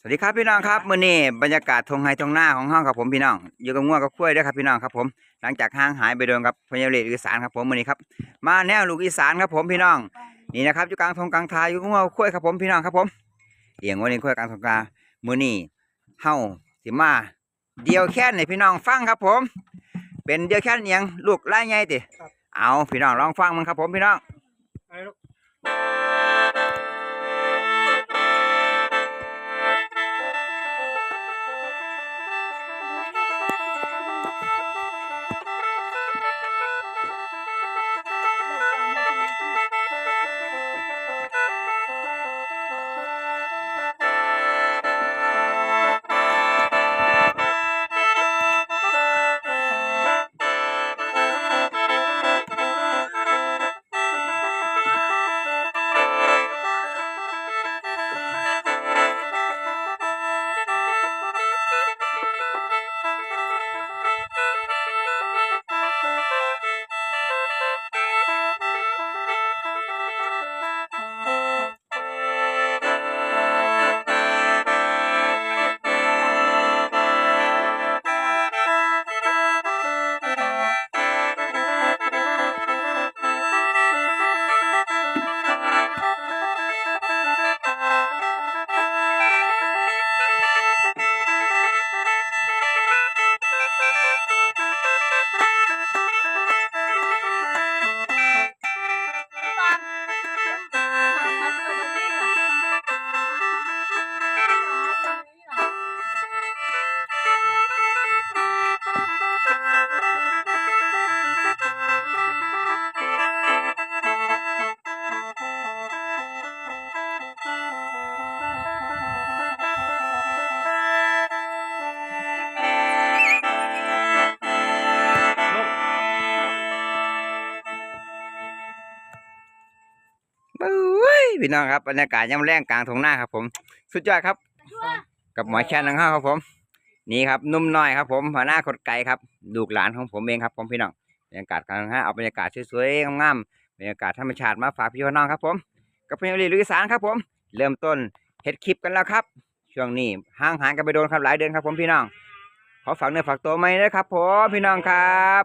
สวัสดีครับพี่น้องครับมื้อนี้บรรยากาศทงไฮทงหน้าของห้องครับผมพี่น้องอยู่กับง่วงกับกล้วยด้วยครับพี่น้องครับผมหลังจากห่างหายไปโดนกับพญาเลอีสานครับผมมื้อนี้ครับมาแนวลูกอีสานครับผมพี่น้องนี่นะครับอยู่กลางทงกลางทายอยู่กับง่วงกับกล้วยครับผมพี่น้องครับผมเอียงวันนี้กล้วยกลางทงกลางมื้อนี้เฮาสิมาเดียวแค่นให้พี่น้องฟังครับผม เป็นเดียวแค่นเอียงลูกไล่ใหญ่ติเอาพี่น้องลองฟังมันครับผมพี่น้อง พี่น้องครับบรรยากาศยามแรงกลางทงหน้าครับ ผม สุดยอดครับ กับหมอแคนนังห้าครับผม นี่ครับนุ่มน้อยครับ ผมหัวหน้าคนไก่ครับลูกหลานของผมเองครับ ผมพี่น้องบรรยากาศกลางห้าเอาบรรยากาศสวยๆงามๆบรรยากาศธรรมชาติมาฝากพี่น้องครับ ผมกับเพลงลีลุยสานครับ ผม เริ่มต้นเฮ็ดคลิปกันแล้วครับ ช่วงนี้ห่างหายกันไปโดนครับหลายเดือนครับ ผมพี่น้องขอฝากเนื้อฝากตัวไหมนะครับ ผมพี่น้องครับ